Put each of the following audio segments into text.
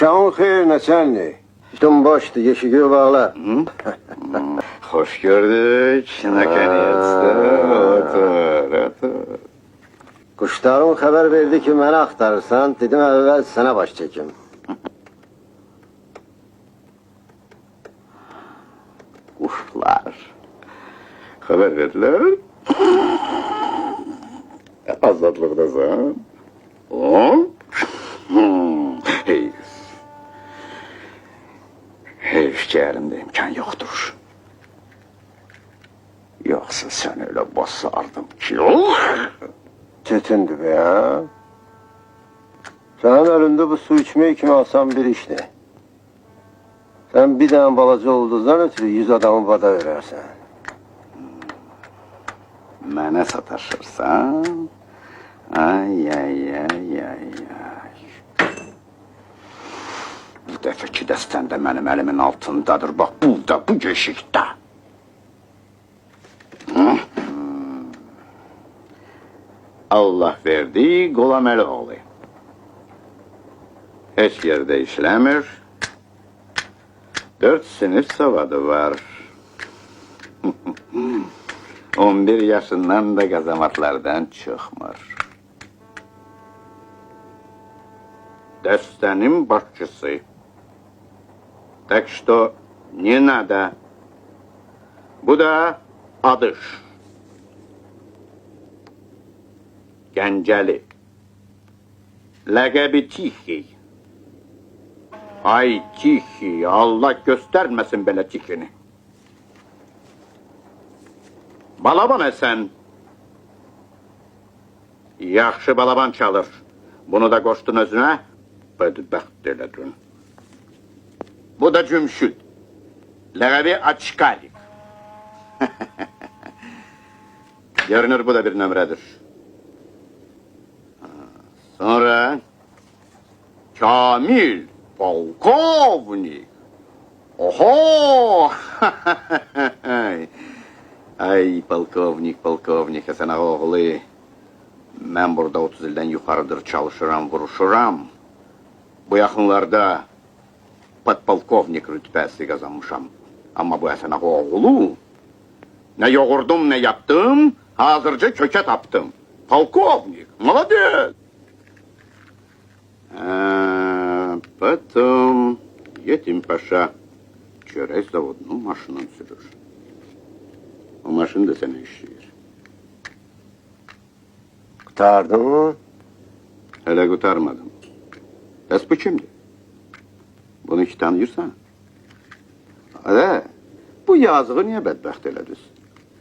Şahın hayır naçalni. Tüm boştu, yeşigü bağla. Hoş gördük. Nakaniyetste. Otur, otur. Kuşlarım haber verdi ki beni aktarırsan. Dedim evvel sana baş çekim. Kuşlar. Haber verdiler. Azatlıktasın. Oh. Hey, elimde imkan yoktur. Yoksa sen öyle basardım ki. Çetindi be ya. Senin elinde bu su içmeyi kim alsan bir işti. Sen bir tane balacı olduğundan ötürü yüz adamı bada verersen. Mənə sataşırsan, ay, ay, ay. Bu dəfəki dəstən də mənim əlimin altındadır, bax, burada, bu yeşikdə. Hı? Allah verdi, Qolaməli oğlu. Heç yerdə işləmir. Dört sinif savadı var. 11 yaşından da gazamatlardan çıkmır. Destenin başçısı. Так что не надо. Bu da adış. Gəncəli. Ləqəbi Tihi. Ay Tihi, Allah göstermesin belə Tihini. Balaban esen. Yaxşı balaban çalır. Bunu da koştun özüne. Bədbəxt elədin. Da Cümşüd. Ləqəbi Açkalik. Görünür bu da bir nömrədir. Sonra Kamil Polkovnik. Oho! Ay polkovnik, polkovnik, Hasan oğlu. Ben burada 30 ilden yukarıdır çalışıram, vuruşuram. Bu yakınlarda podpolkovnik rütbesi kazanmışam. Ama bu Hasan oğlu ne yoğurdum ne yaptım, hazırca köke taptım. Polkovnik, молодец. А, потом Yetim Paşa çörek zavodunun maşının sürür. O maşın da sana işleyir. Kurtardın mı? Hele kurtarmadım. Es bu kimdi? Bunu ki tanıyırsan. Hele, bu yazığı niye bedbəxt elədiniz?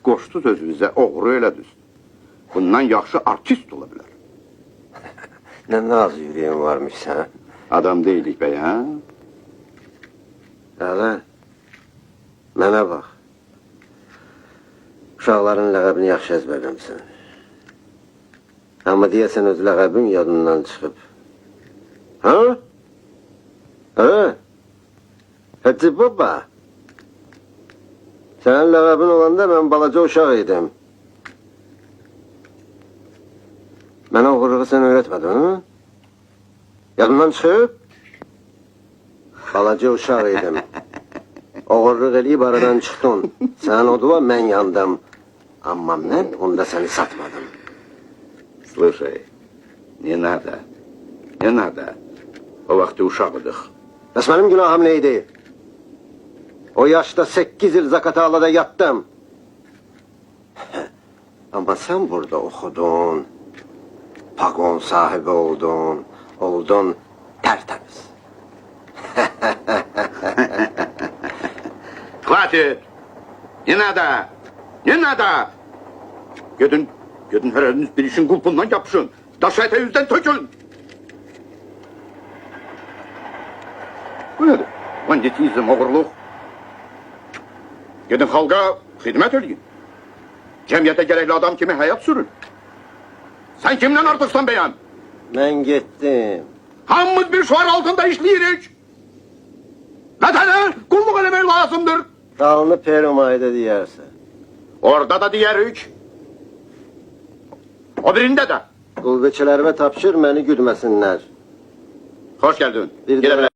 Qoşdu sözünüzə, oğru elədiniz. Bundan yaxşı artist ola bilər. Ne naz yüreğin varmış sen. Adam deyilik be ya. Hele, mənə bax. Uşaqların ləqəbini yaxşı əzbərləmsən. Amma deyəsən öz ləqəbin yadından çıxıb. Ha? Hacı baba. Sənin ləqəbin olanda mən balaca uşaq idim. Mənə oğurluğu sən öyrətmədin, ha? Yadından çıxıb? Balaca uşaq idim. Oğurluq eləyib aradan çıxdın. Sən odula, mən yandım. Amma mən onda səni satmadım. Слушай, не надо, не надо. O vaxtı uşaqdıq. Bəs mənim günahım nə idi? O yaşda 8 il Zakatalada yattım. Amma sən burada oxudun. Pagon sahibi oldun. Oldun tertemiz. Хватит! Не надо! Не надо! Gidin, gidin her eliniz bir işin kulpundan yapışın. Taş yüzden tökün. Bu nedir? Banditizm, oğurluq. Gidin halka hizmet edin. Cemiyete gerekli adam kimi hayat sürün. Sen kimden artıksan beyan? Mən getdim. Hamımız bir şuar altında işleyirik. Vatana kulluk elemeyi lazımdır. Dalını perumayda deyərsən. Orada da diğer üç. O birinde de. Qulbeçilərimə tapşır məni güdməsinlər. Hoş geldin. Bir güle.